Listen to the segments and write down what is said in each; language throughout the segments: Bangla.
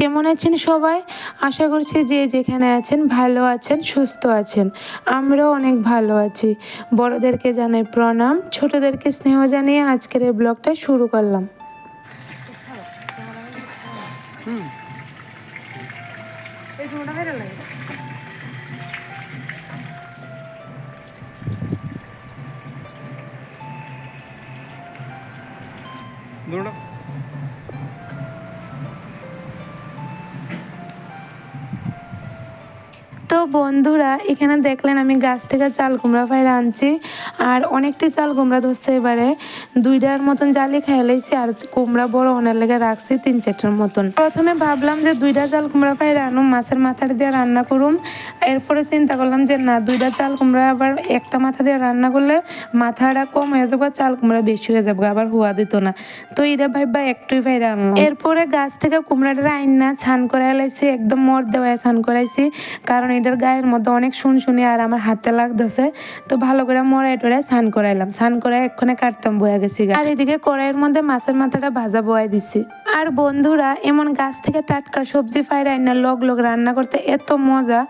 কেমন আছেন সবাই? আশা করছি যে যেখানে আছেন ভালো আছেন, সুস্থ আছেন। আমরাও অনেক ভালো আছি। বড়দেরকে জানাই প্রণাম, ছোটদেরকে স্নেহ জানিয়ে আজকের এই ব্লগটা শুরু করলাম। দৌড়া। তো বন্ধুরা, এখানে দেখলেন আমি গাছ থেকে চাল কুমড়া ফাইরা আনছি, আর অনেকটি চাল কুমড়া ধরছে এবারে। দুইটার মতন জালি খাইলাইছি আর কুমড়া বড় ওনার লেগে রাখছি তিন চারটার মতন। প্রথমে ভাবলাম যে দুইটা চাল কুমড়া ফাইরা আনুম, মাছের মাথার দিয়ে রান্না করুম। এরপরে চিন্তা করলাম যে না, দুইটা চাল কুমড়া আবার একটা মাথা দিয়ে রান্না করলে মাথাটা কম হয়ে যাব, চাল কুমড়া বেশি হয়ে যাব, আবার হুয়া দিত না। তো এটা ভাইবা একটুই ফাইরা আনলাম। এরপরে গাছ থেকে কুমড়াটা আইন ছান করে লাইছি, একদম মর দেওয়ায় ছান করাইছি, কারণ এটার গায়ের মধ্যে অনেক শুনশুনি আর আমার হাতে লাগতেছে। তো ভালো করে মরাই টরাই স্নান করাইলাম। স্নান করে এক্ষণে কাটতাম বয়া গেছি আর এদিকে কড়াইয়ের মধ্যে মাছের মাথাটা ভাজা বয়াই দিছি। আর বন্ধুরা, এমন গাছ থেকে টাটকা সবজি ফাইরাই না লগ লগ রান্না করতে এত মজা,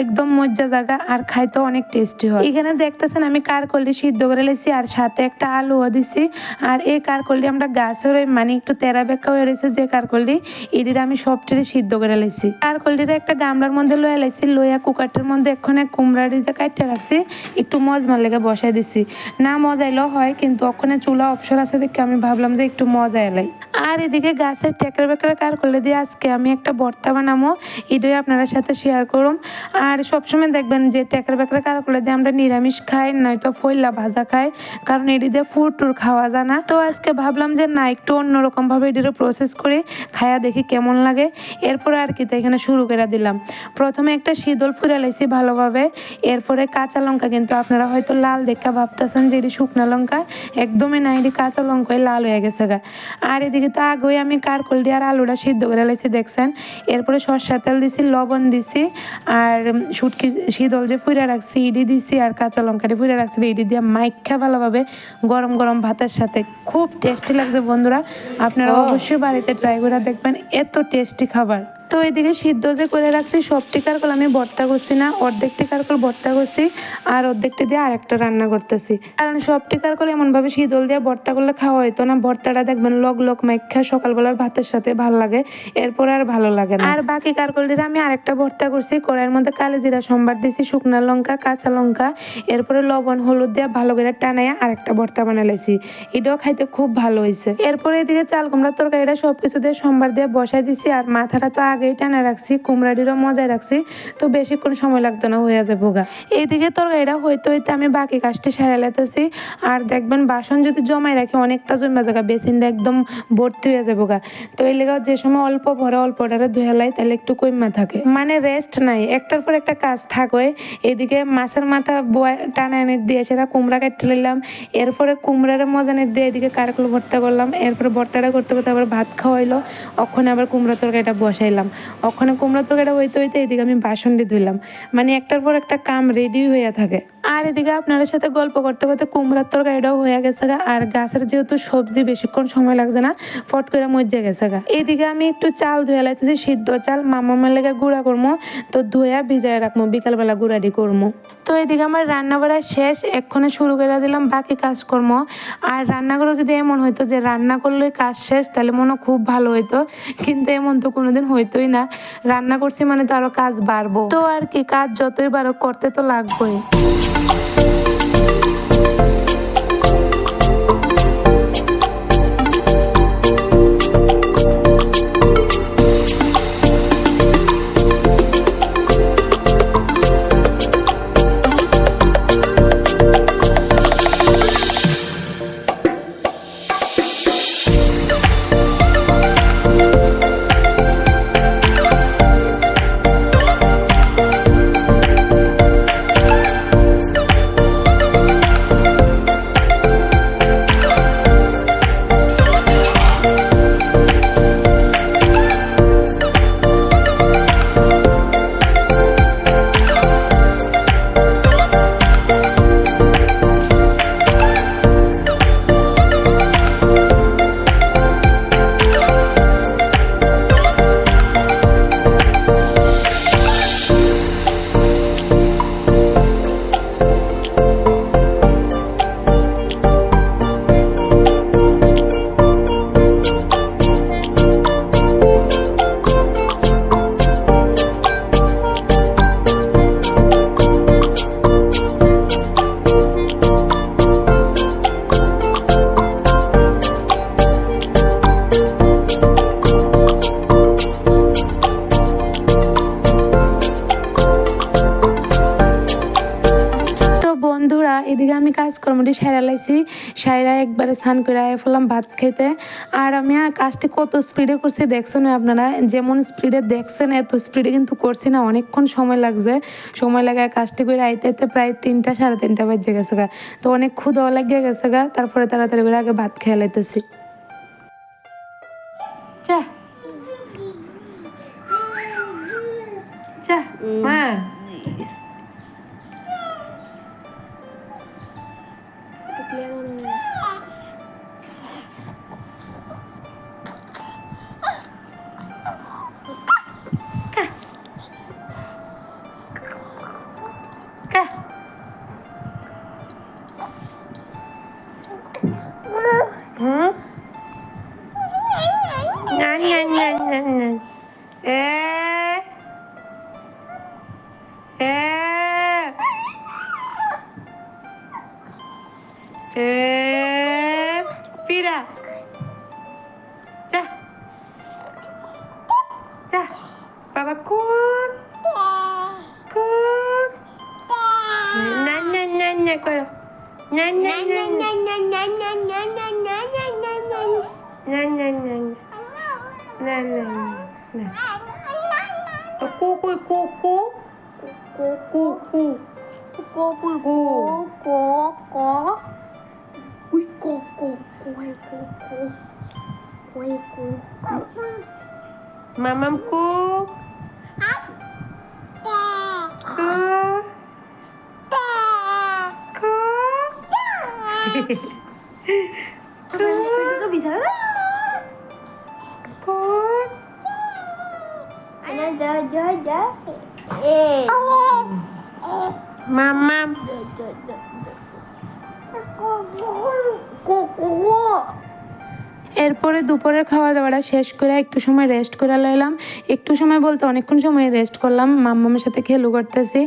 একদম মজা জায়গা আর খাইতে অনেক টেস্টি হয়। এখানে দেখতেছেন আমি কারকলি সিদ্ধ করে লেছি আর সাথে একটা আলুও দিছি। আর এই কারকলি আমরা গাছের মানে একটু তেরা বেক্কা হয়ে রয়েছে যে কারকলি এটির আমি সবটারে সিদ্ধ করে লেছি। কারকলিটা একটা গামলার মধ্যে লয়ে লাইছি লইয়া কুকারটার মধ্যে এক্ষণে কুমড়ারি যে কাটতে রাখছি, একটু মজ মজমার লেগে বসাই দিছি। না মজা মজাইলেও হয়, কিন্তু ওখানে চুলা অপশন আছে দেখে আমি ভাবলাম যে একটু মজা এলাই আর এদিকে গাছের টেকরা বেকরা কার করলে দিয়ে আজকে আমি একটা বর্তা বানাবো এটাই আপনারা সাথে শেয়ার করুম। আর সবসময় দেখবেন যে টেকরা বেকরা কার করলে দিয়ে আমরা নিরামিষ খাই, নয়তো ফইলা ভাজা খাই, কারণ এটি দিয়ে ফুড টুর খাওয়া যায় না। তো আজকে ভাবলাম যে না, একটু অন্যরকম ভাবে এটিরও প্রসেস করে, খায়া দেখি কেমন লাগে। এরপর আর কি তো এখানে শুরু করে দিলাম। প্রথমে একটা শীতল ফুরে লাইছি ভালোভাবে। এরপরে কাঁচা লঙ্কা কিন্তু আপনারা হয়তো লাল দেখা ভাবতেছেন যে এটি শুকনা লঙ্কা। একদমই না এটি কাঁচা লঙ্কায় লাল হয়ে গেছে গা। আর এদিকে তো আগে আমি কারকল দিয়ে আর আলুটা সিদ্ধ করে লাইছি দেখছেন? এরপরে সর্ষা তেল দিছি লবণ দিছি আর শুটকি শীতল যে ফুইরা রাখছি ইডি দিছি আর কাঁচা লঙ্কাটি ফুইরা রাখছি ইডি দিয়ে মাইখা ভালোভাবে গরম গরম ভাতের সাথে। খুব টেস্টি লাগছে বন্ধুরা আপনারা অবশ্যই বাড়িতে ট্রাই করে দেখবেন এত টেস্টি খাবার। তো এদিকে সিদ্ধ যে করে রাখছি, সব টিকার কল আমি ভর্তা করছি না, অর্ধেক টিকার কল ভর্তা করছি আর অর্ধেকটি দিয়ে আরেকটা রান্না করতেছি। কারণ সব টিকার কল এমনভাবে শীতল দিয়ে ভর্তা করলে খাওয়া হইতো না, ভর্তাটা দেখবেন লগ লগ মাইখা সকালবেলার ভাতের সাথে ভালো লাগে, এরপর আর ভালো লাগে না। আর বাকি কারকলটির আমি আরেকটা ভর্তা করছি, কড়াইয়ের মধ্যে কালি জিরা, সম্বার দিছি, শুকনা লঙ্কা, কাঁচা লঙ্কা, এরপরে লবণ, হলুদ দিয়ে ভালো করে টানাইয়া আরেকটা ভর্তা বানাইছি এটাও খাইতে খুব ভালো হয়েছে এরপরে এদিকে চাল, কুমড়ার তরকারিটা সবকিছু দিয়ে সোমবার দিয়ে বসাই দিছি, আর মাথাটা তো আগেই টানা রাখছি, কুমড়াটিরও মজায় রাখছি, তো বেশিক্ষণ সময় লাগতো না হয়ে যাব গা। এইদিকে তরকারিটা হইতে হইতে আমি বাকি কাজটি সারা লেতেছি, আর দেখবেন বাসন যদি জমাই রাখি, অনেকটা জমা জায়গা বেসিনটা একদম ভর্তি হয়ে যাব গা। তো এই লেগে যে সময় অল্প ভরে অল্পটারে ধুয়ে লাই, তাহলে একটু কইমা থাকে। মানে রেস্ট নাই, একটার পর একটা কাজ থাকবে, এদিকে মাছের মাথা বয়া- টানা এনে দিয়ে সেটা কুমড়া কাটতে নিলাম, এরপরে কুমড়ার মজা এনে দিয়ে এদিকে কারকুলো ভর্তা করলাম, এরপরে ভর্তাটা করতে করতে আবার ভাত খাওয়াইলো ওখানে আবার কুমড়া তরকারিটা বসাইলাম। ওখানে কুমড়া তরকারিটা হইতে হইতে এদিকে আমি বাসনটি ধুইলাম। মানে একটার পর একটা কাম রেডি হইয়া থাকে। আর এদিকে আপনাদের সাথে গল্প করতে করতে কুমড়ার তরকারিটাও হয়ে গেছে গা। আর গাছের যেহেতু সবজি বেশিক্ষণ সময় লাগছে না, ফট করে মজে গেছে গা। এদিকে আমি একটু চাল ধুয়ে লাইতেছি, সিদ্ধ চাল মামা লেগে গুঁড়া করব তো ধুয়া ভিজায় রাখব বিকালবেলা গুঁড়াটি করব তো এদিকে আমার রান্না বাড়া শেষ, এক্ষণে শুরু করে দিলাম বাকি কাজকর্ম। আর রান্না করে যদি এমন হইতো যে রান্না করলে কাজ শেষ, তাহলে মনে খুব ভালো হইতো। কিন্তু এমন তো কোনোদিন হইতোই না। রান্না করছি মানে তো আরও কাজ বাড়বো। তো আর কি, কাজ যতই বারো করতে তো লাগবেই। Thank you. আমি কাজকর্মটি সাইরা লাইছি। সাইরা একবারে স্নান করে আয় ফেললাম ভাত খাইতে। আর আমি কাজটি কত স্পিডে করছি দেখছেন আপনারা? যেমন স্পিডে দেখছেন এত স্পিডে কিন্তু করছি না অনেকক্ষণ সময় লাগছে। সময় লাগায় কাজটি করে আইতে আইতে প্রায় তিনটা সাড়ে তিনটা বাজে গেছে গা। তো অনেক ক্ষুদাও লাগিয়ে গেছে গা তারপরে তাড়াতাড়ি করে আগে ভাত খেয়ে লাইতেছি। চা চা মা। 플레어는 じゃあ、パパ、コーン。コーン。なんなんなんなん、これ。なんなんなんなんなんなんなんなんなんなんなんなんなんなんなんなんなんなんあ、こうここうこう。こうこうこう。こうここう。こうこう。うこうこうこうこうこう。こうこう。mamamku ku bisa aku এরপরে দুপুরের খাওয়া দাওয়াটা শেষ করে একটু সময় রেস্ট করে লইলাম। একটু সময় বলতে অনেকক্ষণ সময় রেস্ট করলাম। মাম্মামের সাথে খেলু করতেছি।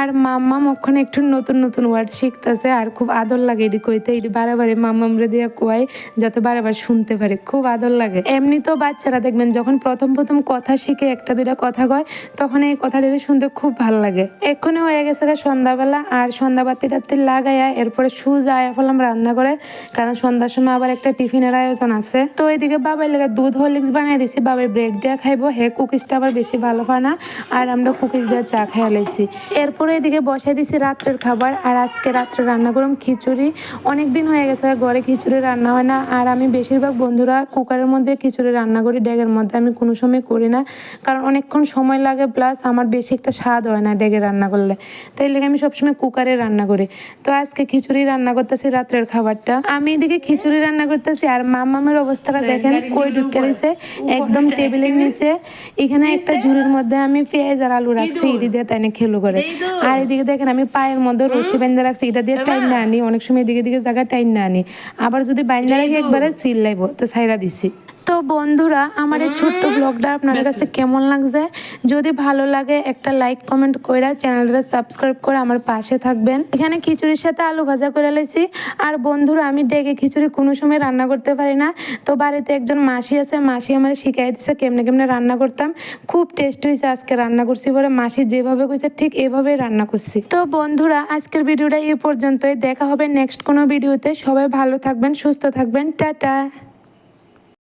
আর মাম্মাম ওখানে একটু নতুন নতুন ওয়ার্ড শিখতেছে। আর খুব আদর লাগে এটি কইতে। এটি বারে মাম্মামরে দিয়ে কোয়াই যাতে বারে শুনতে পারে। খুব আদর লাগে। এমনি তো বাচ্চারা দেখবেন, যখন প্রথম প্রথম কথা শিখে একটা, দুইটা কথা কয়, তখন এই কথাটি শুনতে খুব ভালো লাগে। এক্ষুনি হয়ে গেছে সন্ধ্যাবেলা। আর সন্ধ্যা বাতি টাতি লাগাইয়া এরপরে সুজ আয়া ফেলাম রান্না করে কারণ সন্ধ্যার সময় আবার একটা টিফিনের আয়োজন আছে। তো এদিকে বাবার লেগে দুধ, হরলিক্স বানিয়ে দিছি। বাবার ব্রেড দিয়ে খাইবো। হে কুকিজটা আবার বেশি ভালো হয় না। আর আমরা কুকিজ দিয়ে চা খাইয়া লাইছি। এরপরে এদিকে বসাই দিছি রাত্রের খাবার। আর আজকে রাত্রে রান্না করলাম খিচুড়ি। অনেক দিন হয়ে গেছে, ঘরে খিচুড়ি রান্না হয় না। আর আমি বেশিরভাগ বন্ধুরা কুকারের মধ্যে খিচুড়ি রান্না করি, ডেগের মধ্যে। আমি কোনো সময় করি না। কারণ অনেকক্ষণ সময় লাগে প্লাস আমার বেশি একটা স্বাদ হয় না ডেগে রান্না করলে। তো এই লেগে আমি সবসময় কুকারে রান্না করি। তো আজকে খিচুড়ি রান্না করতেছি রাত্রের খাবারটা। আমি এদিকে খিচুড়ি রান্না করতেছি, আর মামামের অবস্থাটা দেখেন কই ঢুকে রয়েছে একদম টেবিলের নিচে। এখানে একটা ঝুড়ির মধ্যে আমি পেঁয়াজ আর আলু রাখছি এটি দিয়ে তাই খেলো করে। আর এদিকে দেখেন আমি পায়ের মধ্যে রসি বেঁধে রাখছি এটা দিয়ে টাইম না আনি অনেক সময় এদিকে দিকে জায়গা টাইম না আনি। আবার যদি বাইন্দা রাখি একবারে সিল লাইব তো সাইরা দিছি। তো বন্ধুরা আমার এই ছোট্ট ব্লগটা আপনাদের কাছে কেমন লাগছে? যদি ভালো লাগে একটা লাইক কমেন্ট করে চ্যানেলটা সাবস্ক্রাইব করে আমার পাশে থাকবেন। এখানে খিচুড়ির সাথে আলু ভাজা করে লাইছি আর বন্ধুরা আমি ডেকে খিচুড়ি কোনো সময় রান্না করতে পারি না। তো বাড়িতে একজন মাসি আছে মাসি আমার শিখাই দিছে কেমনে কেমনে রান্না করতাম। খুব টেস্ট হয়েছে আজকে রান্না করছি বলে মাসি যেভাবে কইছে ঠিক এভাবেই রান্না করছি। তো বন্ধুরা আজকের ভিডিওটা এই পর্যন্তই। দেখা হবে নেক্সট কোনো ভিডিওতে। সবাই ভালো থাকবেন সুস্থ থাকবেন। টাটা।